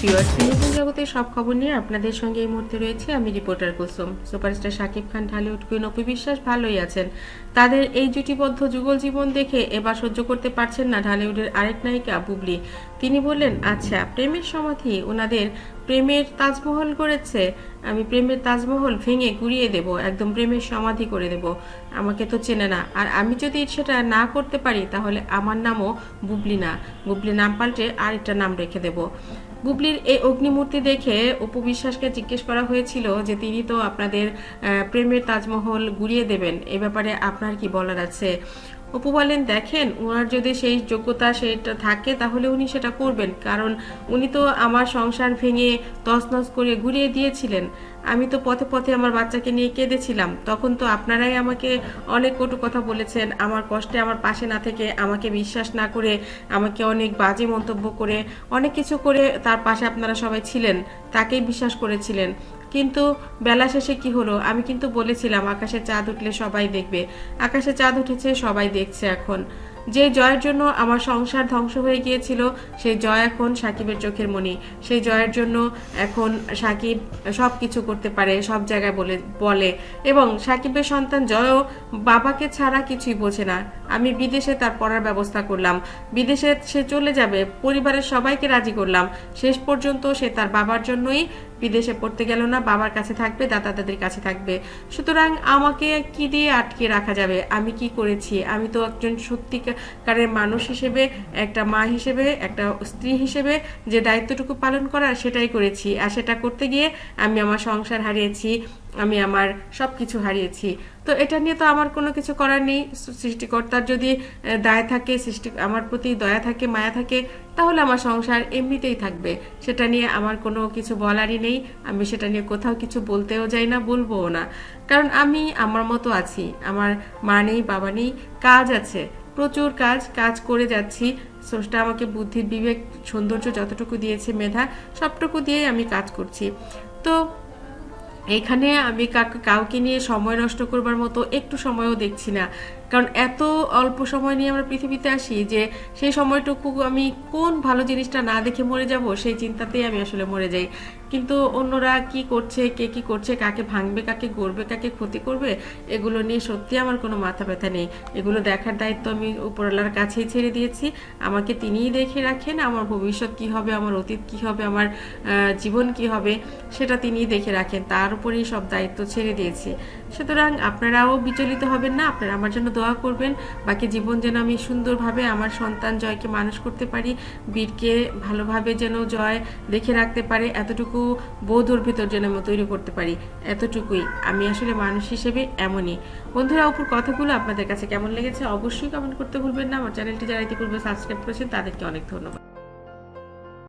Viewers, বিনোদন জগতের সব খবর নিয়ে আপনাদের সঙ্গে এই মুহূর্তে রয়েছে আমি reporter Kusum. Superstar Shakib Khan, Dhallywood queen Apu Biswas ভালোই আছেন। তাদের এই জুটিবদ্ধ যুগল জীবন দেখে এবার সহ্য করতে পারছেন না ঢালিউডের আরেক নায়িকা বুবলি। তিনি বললেন আচ্ছা প্রেমের সমাধি ওনাদের প্রেমের তাজমহল করেছে। আমি প্রেমের তাজমহল ভেঙে গুড়িয়ে দেব, একদম প্রেমের সমাধি করে দেব। আমাকে তো চেনে না। আর আমি যদি সেটা না করতে পারি, তাহলে আমার নামও বুবলি না। বুবলি নাম পাল্টে আরেকটা নাম রেখে দেব। বুবলির এই অগ্নিমূর্তি দেখে অপু বিশ্বাসকে জিজ্ঞেস করা হয়েছিল যে তিনি তো আপনাদের প্রেমের তাজমহল গুড়িয়ে দেবেন। এ ব্যাপারে আপনার কি বলার আছে? অপু বলেন, দেখেন ওনার যদি সেই যোগ্যতা সেটা থাকে, তাহলে উনি সেটা করবেন। কারণ উনি তো আমার সংসার ভেঙে তছনছ করে ঘুরিয়ে দিয়েছিলেন। আমি তো পথে পথে আমার বাচ্চাকে নিয়ে কেঁদেছিলাম। তখন তো আপনারাই আমাকে অনেক কটু কথা বলেছেন। আমার কষ্টে আমার পাশে না থেকে আমাকে বিশ্বাস না করে, আমাকে অনেক বাজে মন্তব্য করে, অনেক কিছু করে তার পাশে আপনারা সবাই ছিলেন, তাকেই বিশ্বাস করেছিলেন। কিন্তু বেলা শেষে কি হলো? আমি কিন্তু বলেছিলাম আকাশে চাঁদ উঠলে সবাই দেখবে। আকাশে চাঁদ উঠেছে, সবাই দেখছে এখন। যে জয়ের জন্য আমার সংসার ধ্বংস হয়ে গিয়েছিল, সেই জয় এখন সাকিবের চোখের মণি সেই জয়ের জন্য এখন সাকিব সব কিছু করতে পারে, সব জায়গায় বলে বলে। এবং সাকিবের সন্তান জয়ও বাবাকে ছাড়া কিছুই বোঝে না। আমি বিদেশে তার পড়ার ব্যবস্থা করলাম। বিদেশে সে চলে যাবে, পরিবারের সবাইকে রাজি করলাম। শেষ পর্যন্ত সে তার বাবার জন্যই বিদেশে পড়তে গেল না, বাবার কাছে থাকবে, দাদা দাদির কাছে থাকবে। সুতরাং আমাকে কি দিয়ে আটকে রাখা যাবে? আমি কি করেছি? আমি তো একজন সত্যিকারের মানুষ হিসেবে, একটা মা হিসেবে, একটা স্ত্রী হিসেবে যে দায়িত্বটুকু পালন করার সেটাই করেছি। আর সেটা করতে গিয়ে আমি আমার সংসার হারিয়েছি, আমি আমার সব কিছু হারিয়েছি। তো এটা নিয়ে তো আমার কোনো কিছু করার নেই। সৃষ্টিকর্তার যদি দায় থাকে, সৃষ্টি, আমার প্রতি দয়া থাকে, মায়া থাকে, তাহলে আমার সংসার এমনিতেই থাকবে। সেটা নিয়ে আমার কোনো কিছু বলারই নেই। আমি সেটা নিয়ে কোথাও কিছু বলতেও যাই না, বলবোও না। কারণ আমি আমার মতো আছি। আমার মা নেই, বাবা নেই, কাজ আছে। প্রচুর কাজ কাজ করে যাচ্ছি। স্রষ্টা আমাকে বুদ্ধির বিবেক, সৌন্দর্য যতটুকু দিয়েছে মেধা, সবটুকু দিয়েই আমি কাজ করছি। তো এখানে আমি কাউকে নিয়ে সময় নষ্ট করবার মতো একটু সময়ও দেখছি না। কারণ এত অল্প সময় নিয়ে আমরা পৃথিবীতে আসি যে সেই সময়টুকু আমি কোন ভালো জিনিসটা না দেখে মরে যাব, সেই চিন্তাতেই আমি আসলে মরে যাই। কিন্তু অন্যরা কি করছে, কে কি করছে, কাকে ভাঙবে, কাকে গড়বে, কাকে ক্ষতি করবে, এগুলো নিয়ে সত্যি আমার কোনো মাথা ব্যথা নেই। এগুলো দেখার দায়িত্ব আমি উপরওয়ালার কাছেই ছেড়ে দিয়েছি। আমাকে তিনিই দেখে রাখেন, আমার ভবিষ্যৎ কি হবে, আমার অতীত কি হবে, আমার জীবন কি হবে, সেটা তিনিই দেখে রাখেন। তার উপরেই সব দায়িত্ব ছেড়ে দিয়েছি। সুতরাং আপনারাও বিচলিত হবেন না, আপনারা আমার জন্য দোয়া করবেন। বাকি জীবন যেন আমি সুন্দরভাবে আমার সন্তান জয়কে মানুষ করতে পারি, বীরকে ভালোভাবে যেন জয় দেখে রাখতে পারে, এতটুকু বোধর ভিতর যেন আমি তৈরি করতে পারি, এতটুকুই। আমি আসলে মানুষ হিসেবে এমনই। বন্ধুরা অপুর কথাগুলো আপনাদের কাছে কেমন লেগেছে অবশ্যই কমেন্ট করতে ভুলবেন না। আমার চ্যানেলটি যারা ইতিপূর্বে সাবস্ক্রাইব করেছেন, তাদেরকে অনেক ধন্যবাদ।